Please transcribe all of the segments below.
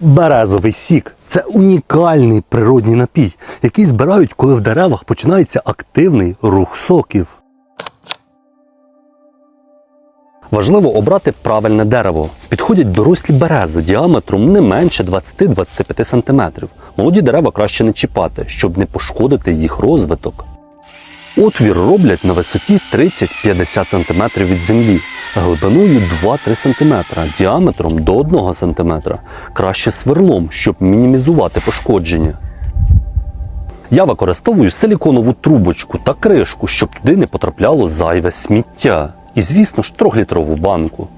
Березовий сік це унікальний природній напій, який збирають, коли в деревах починається активний рух соків. Важливо обрати правильне дерево. Підходять дорослі берези діаметром не менше 20-25 см. Молоді дерева краще не чіпати, щоб не пошкодити їх розвиток. Отвір роблять на висоті 30-50 см від землі, глибиною 2-3 см, діаметром до 1 см. Краще сверлом, щоб мінімізувати пошкодження. Я використовую силіконову трубочку та кришку, щоб туди не потрапляло зайве сміття. І, звісно ж, трьохлітрову банку.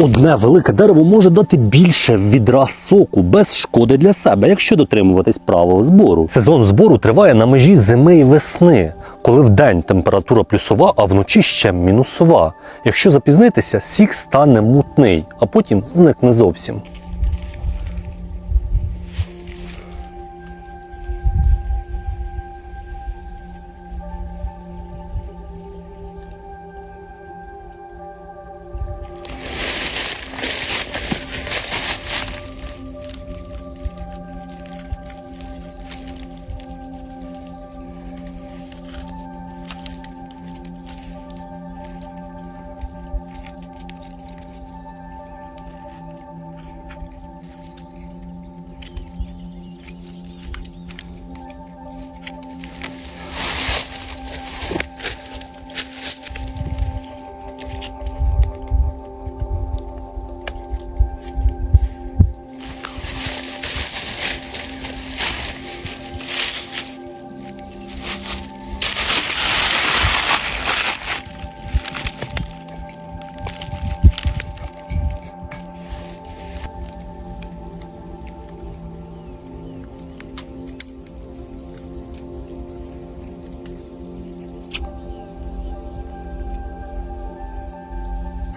Одне велике дерево може дати більше відра соку без шкоди для себе, якщо дотримуватись правил збору. Сезон збору триває на межі зими і весни, коли вдень температура плюсова, а вночі ще мінусова. Якщо запізнитися, сік стане мутний, а потім зникне зовсім.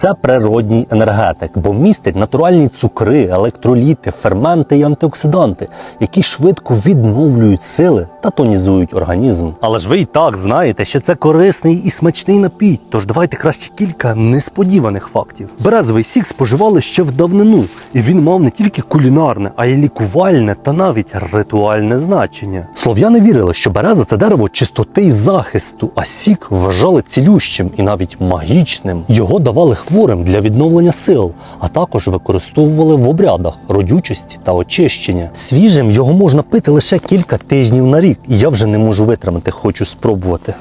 Це природній енергетик, бо містить натуральні цукри, електроліти, ферменти і антиоксиданти, які швидко відновлюють сили та тонізують організм. Але ж ви і так знаєте, що це корисний і смачний напій. Тож давайте краще кілька несподіваних фактів. Березовий сік споживали ще в давнину, і він мав не тільки кулінарне, а й лікувальне та навіть ритуальне значення. Слов'яни вірили, що береза це дерево чистоти й захисту, а сік вважали цілющим і навіть магічним. Його давали хворим для відновлення сил, а також використовували в обрядах родючості та очищення. Свіжим його можна пити лише кілька тижнів на рік, і я вже не можу витримати, хочу спробувати.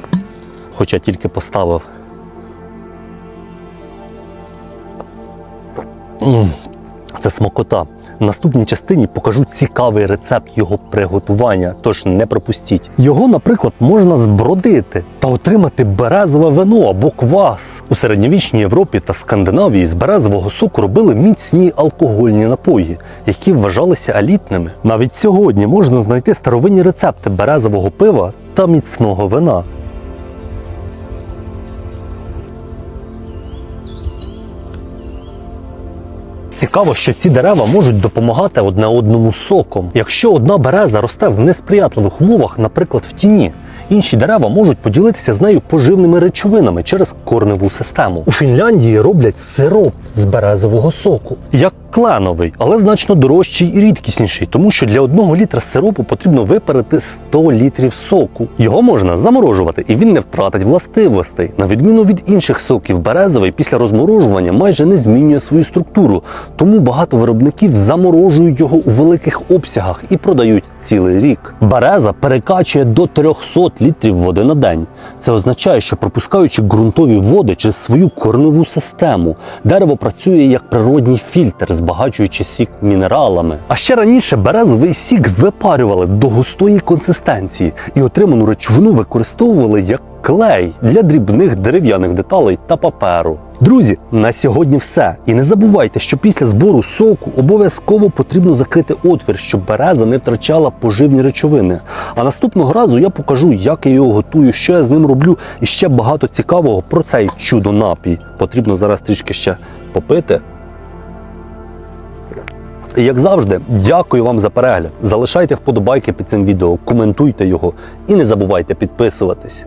Хоча тільки поставив. М, Це смакота. В наступній частині покажу цікавий рецепт його приготування, тож не пропустіть. Його, наприклад, можна збродити та отримати березове вино або квас. У середньовічній Європі та Скандинавії з березового соку робили міцні алкогольні напої, які вважалися елітними. Навіть сьогодні можна знайти старовинні рецепти березового пива та міцного вина. Цікаво, що ці дерева можуть допомагати одне одному соком. Якщо одна береза росте в несприятливих умовах, наприклад, в тіні, інші дерева можуть поділитися з нею поживними речовинами через корневу систему. У Фінляндії роблять сироп з березового соку, як кленовий, але значно дорожчий і рідкісніший, тому що для одного літра сиропу потрібно випарити 100 літрів соку. Його можна заморожувати, і він не втратить властивостей. На відміну від інших соків, березовий після розморожування майже не змінює свою структуру, тому багато виробників заморожують його у великих обсягах і продають цілий рік. Береза перекачує до 300 літрів води на день. Це означає, що пропускаючи ґрунтові води через свою корневу систему, дерево працює як природній фільтр, збагачуючи сік мінералами. А ще раніше березовий сік випарювали до густої консистенції і отриману речовину використовували як клей для дрібних дерев'яних деталей та паперу. Друзі, на сьогодні все. І не забувайте, що після збору соку обов'язково потрібно закрити отвір, щоб береза не втрачала поживні речовини. А наступного разу я покажу, як я його готую, що я з ним роблю, і ще багато цікавого про цей чудо напій. Потрібно зараз трішки ще попити. І як завжди, дякую вам за перегляд. Залишайте вподобайки під цим відео, коментуйте його і не забувайте підписуватись.